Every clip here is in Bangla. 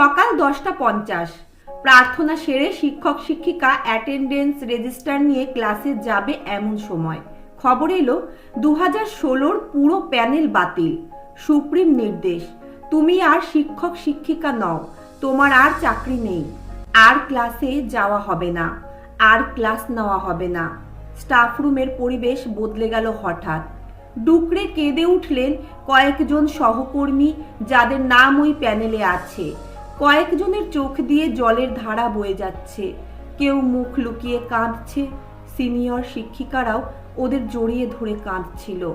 সকাল দশটা পঞ্চাশ। প্রার্থনা সেরে শিক্ষক, শিক্ষিকা অ্যাটেন্ডেন্স রেজিস্টার নিয়ে ক্লাসে যাবে এমন সময়। খবর এলো দু হাজার ষোলোর পুরো প্যানেল বাতিল। সুপ্রিম নির্দেশ, তুমি আর শিক্ষক, শিক্ষিকা নও, তোমার আর চাকরি নেই। আর ক্লাসে যাওয়া হবে না, আর ক্লাস নেওয়া হবে না। স্টাফ রুমের পরিবেশ বদলে গেল হঠাৎ। ডুকরে কেঁদে উঠলেন কয়েকজন সহকর্মী, যাদের নাম ওই প্যানেলে আছে। কয়েকজনের চোখ দিয়ে জলের ধারা বয়ে যাচ্ছে। কেউ মুখ লুকিয়ে কাঁদছে। সিনিয়র শিক্ষিকারাও ওদের জড়িয়ে ধরে কাঁদছিল।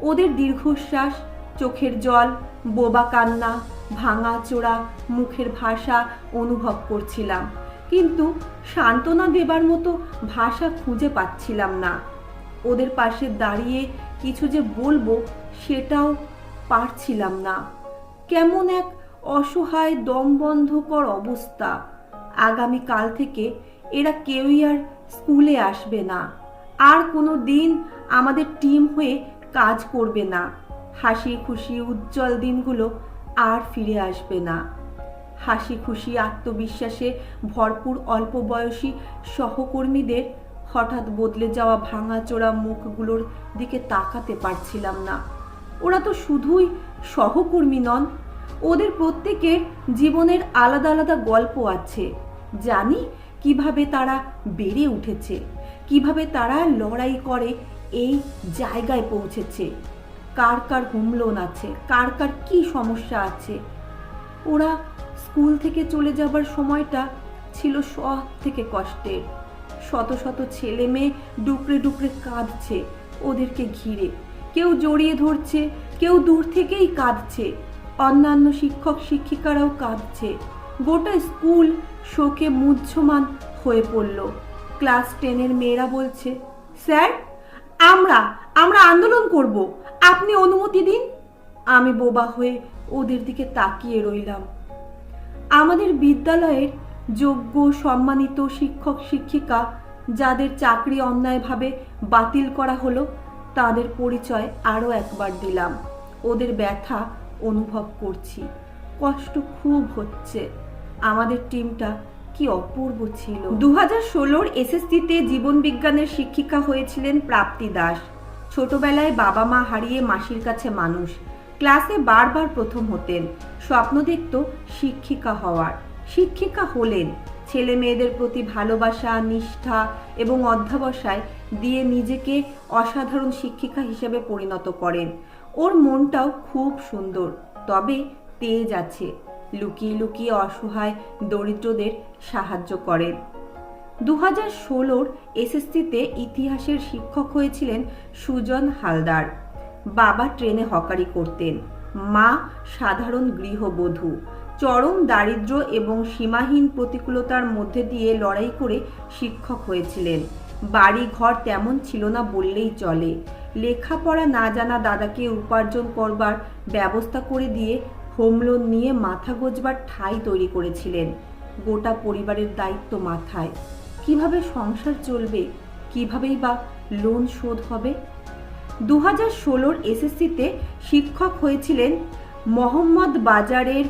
ওদের দীর্ঘশ্বাস, চোখের জল, বোবা কান্না, ভাঙা চোরা, মুখের ভাষা অনুভব করছিলাম। কিন্তু সান্ত্বনা দেবার মতো ভাষা খুঁজে পাচ্ছিলাম না। ওদের পাশে দাঁড়িয়ে কিছু যে বলব সেটাও পারছিলাম না। কেমন এক অসহায় দমবন্ধকর অবস্থা। আগামী কাল থেকে এরা কেউই আর স্কুলে আসবে না। আর কোনো দিন আমাদের টিম হয়ে কাজ করবে না। হাসি খুশি উজ্জ্বল দিনগুলো আর ফিরে আসবে না। হাসি খুশি আত্মবিশ্বাসে ভরপুর অল্প বয়সী সহকর্মীদের হঠাৎ বদলে যাওয়া ভাঙাচোরা মুখগুলোর দিকে তাকাতে পারছিলাম না। ওরা তো শুধুই সহকর্মী নন ওদের প্রত্যেকের জীবনের আলাদা আলাদা গল্প আছে। জানি কীভাবে তারা বেড়ে উঠেছে, কীভাবে তারা লড়াই করে এই জায়গায় পৌঁছেছে, কার কার হুমলোন আছে, কার কার কি সমস্যা আছে। ওরা স্কুল থেকে চলে যাবার সময়টা ছিল সব থেকে কষ্টের। শত শত ছেলে মেয়ে ডুকরে ডুকরে কাঁদছে ওদেরকে ঘিরে। কেউ জড়িয়ে ধরছে, কেউ দূর থেকেই কাঁদছে। অন্যান্য শিক্ষক শিক্ষিকারাও কাঁদছে। গোটা স্কুল শোকে মুহ্যমান হয়ে পড়ল। ক্লাস টেনের মেয়েরা বলছে, স্যার, আমরা আমরা আন্দোলন করব। আপনি অনুমতি দিন। আমি বোবা হয়ে ওদের দিকে তাকিয়ে রইলাম। আমাদের বিদ্যালয়ের যোগ্য সম্মানিত শিক্ষক শিক্ষিকা যাদের চাকরি অন্যায়ভাবে বাতিল করা হলো, তাদের পরিচয় আরও একবার দিলাম। ওদের ব্যথা অনুভব করছি। কষ্ট খুব হচ্ছে। আমাদের টিমটা কি অপূর্ব ছিল। দু হাজার ষোলোর এসএসসিতে জীবন বিজ্ঞানের শিক্ষিকা হয়েছিলেন প্রাপ্তি দাস। ছোটবেলায় বাবা মা হারিয়ে মাসির কাছে মানুষ। ক্লাসে বারবার প্রথম হতেন। স্বপ্ন দেখত শিক্ষিকা হওয়ার। শিক্ষিকা হলেন। ছেলে মেয়েদের প্রতি ভালোবাসা, নিষ্ঠা এবং অধ্যাবসায় দিয়ে নিজেকে অসাধারণ শিক্ষিকা হিসেবে পরিণত করেন। ওর মনটাও খুব সুন্দর, তবে তেজ আছে। লুকিয়ে লুকিয়ে অসহায় দরিদ্রদের সাহায্য করেন দু হাজার ষোলোর এসএসসিতে ইতিহাসের শিক্ষক হয়েছিলেন সুজন হালদার। বাবা ট্রেনে হকারি করতেন। মা সাধারণ গৃহবধূ। চরম দারিদ্র্য এবং সীমাহীন প্রতিকূলতার মধ্যে দিয়ে লড়াই করে শিক্ষক হয়েছিলেন। বাড়ি ঘর তেমন ছিল না বললেই চলে। লেখাপড়া না জানা দাদাকে উপার্জন করবার ব্যবস্থা করে দিয়ে হোম লোন নিয়ে মাথা গোজবার ঠাঁই তৈরি করেছিলেন। গোটা পরিবারের দায়িত্ব মাথায়। কীভাবে সংসার চলবে? কিভাবেই বা লোন শোধ হবে? দু হাজার ষোলোর এসএসসিতে শিক্ষক হয়েছিলেন মোহাম্মদ বাজারের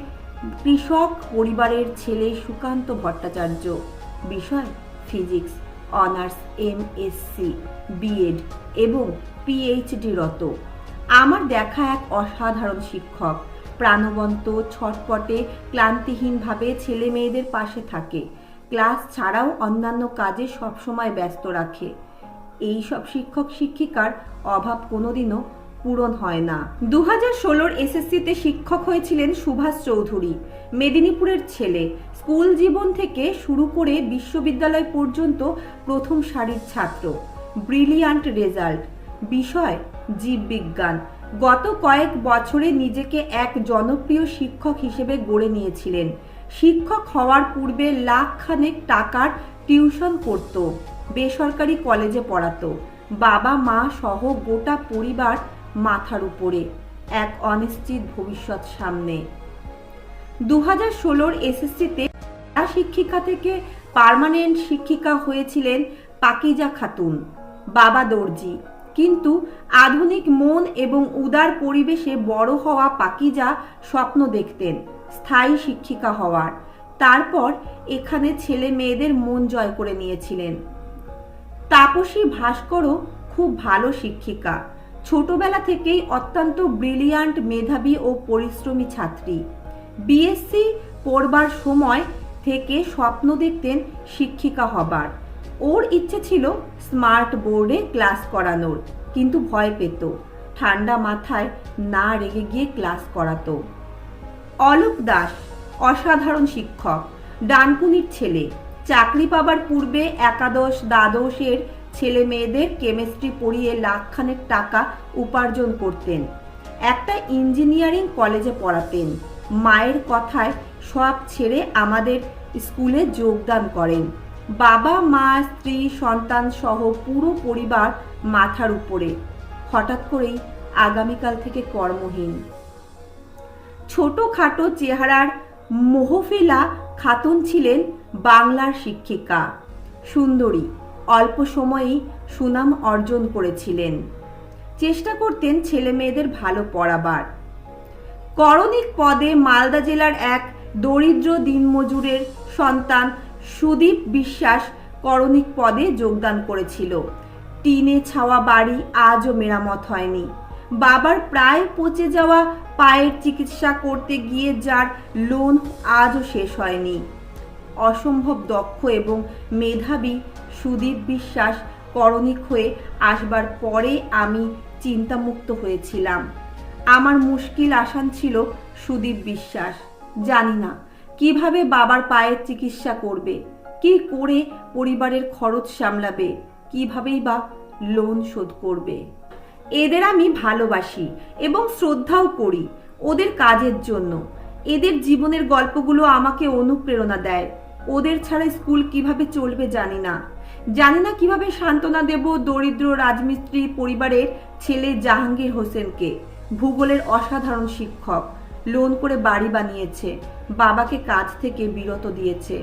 কৃষক পরিবারের ছেলে সুকান্ত ভট্টাচার্য। বিষয় physics. Honours M S C B Ed এবং পিএইচডি রত। আমার দেখা এক অসাধারণ শিক্ষক। প্রাণবন্ত, ছটপটে, ক্লান্তিহীনভাবে ছেলে মেয়েদের পাশে থাকে। ক্লাস ছাড়াও অন্যান্য কাজে সবসময় ব্যস্ত রাখে। এই সব শিক্ষক শিক্ষিকার অভাব কোনোদিনও পূরণ হয় না। দু হাজার ষোলোর এসএসসিতে শিক্ষক হয়েছিলেন সুভাষ চৌধুরী, মেদিনীপুরের ছেলে। স্কুল জীবন থেকে শুরু করে বিশ্ববিদ্যালয় পর্যন্ত প্রথম সারির ছাত্র। Brilliant result. বিষয়, জীববিজ্ঞান। গত কয়েক বছরে নিজেকে এক জনপ্রিয় শিক্ষক হিসেবে গড়ে নিয়েছিলেন। শিক্ষক হওয়ার পূর্বে লাখখানেক টাকার টিউশন করত বেসরকারি কলেজে পড়াতো। বাবা মা সহ গোটা পরিবার মাথার উপরে, এক অনিশ্চিত ভবিষ্যৎ সামনে। দু হাজার ষোলোর এসএসসিতে শিক্ষিকা থেকে পার্মানেন্ট শিক্ষিকা হয়েছিলেন পাকিজা খাতুন, বাবা দর্জি। কিন্তু আধুনিক মন এবং উদার পরিবেশে বড় হওয়া পাকিজা স্বপ্ন দেখতেন, স্থায়ী শিক্ষিকা হওয়ার। তারপর এখানে ছেলে মেয়েদের মন জয় করে নিয়েছিলেন। তাপসী ভাস্করও খুব ভালো শিক্ষিকা। ছোটবেলা থেকেই অত্যন্ত ব্রিলিয়ান্ট মেধাবী ও পরিশ্রমী ছাত্রী। বিএসসি পড়বার সময় থেকে স্বপ্ন দেখতেন শিক্ষিকা হবার। ওর ইচ্ছে ছিল স্মার্ট বোর্ডে ক্লাস করানোর, কিন্তু ভয় পেত। ঠান্ডা মাথায় না রেগে গিয়ে ক্লাস করাতো। অলোক দাস, অসাধারণ শিক্ষক, ডানকুনির ছেলে। চাকরি পাবার পূর্বে একাদশ, দ্বাদশের ছেলে মেয়েদের কেমিস্ট্রি পড়িয়ে লাখখানেক টাকা উপার্জন করতেন। একটা ইঞ্জিনিয়ারিং কলেজে পড়াতেন। মায়ের কথায় সব ছেড়ে আমাদের স্কুলে যোগদান করেন। বাবা, মা, স্ত্রী, সন্তান সহ পুরো পরিবার মাথার উপরে। হঠাৎ করেই আগামীকাল থেকে কর্মহীন। ছোটখাটো চেহারার মোহফিলা খাতুন ছিলেন বাংলার শিক্ষিকা। সুন্দরী। অল্প সময়েই সুনাম অর্জন করেছিলেন। চেষ্টা করতেন ছেলে মেয়েদের ভালো পড়াবার। করণিক পদে মালদা জেলার এক দরিদ্র দিনমজুরের সন্তান সুদীপ বিশ্বাস করণিক পদে যোগদান করেছিল। টিনে ছাওয়া বাড়ি আজও মেরামত হয়নি। বাবার প্রায় পচে যাওয়া পায়ের চিকিৎসা করতে গিয়ে যার লোন আজও শেষ হয়নি। অসম্ভব দক্ষ এবং মেধাবী সুদীপ বিশ্বাস করণিক হয়ে আসবার পরে আমি চিন্তামুক্ত হয়েছিলাম। আমার মুশকিল আসান ছিল সুদীপ বিশ্বাস। জানি না, কীভাবে বাবার পায়ের চিকিৎসা করবে, কি করে পরিবারের খরচ সামলাবে, কিভাবেই বা লোন শোধ করবে। এদের আমি ভালোবাসি এবং শ্রদ্ধাও করি ওদের কাজের জন্য। এদের জীবনের গল্পগুলো আমাকে অনুপ্রেরণা দেয়। ওদের ছাড়া স্কুল কীভাবে চলবে জানি না। জানি না কীভাবে সান্ত্বনা দেব দরিদ্র রাজমিস্ত্রি পরিবারের ছেলে জাহাঙ্গীর হোসেনকে। ভূগোলের অসাধারণ শিক্ষক। লোন করে বাড়ি বানিয়েছে। বাবাকে কাজ থেকে বিরত দিয়েছে।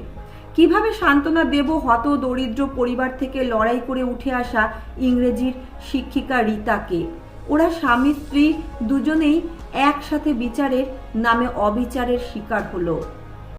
কীভাবে সান্ত্বনা দেব হত দরিদ্র পরিবার থেকে লড়াই করে উঠে আসা ইংরেজির শিক্ষিকা রীতাকে। ওরা স্বামী, স্ত্রী দুজনেই একসাথে বিচারের নামে অবিচারের শিকার হলো।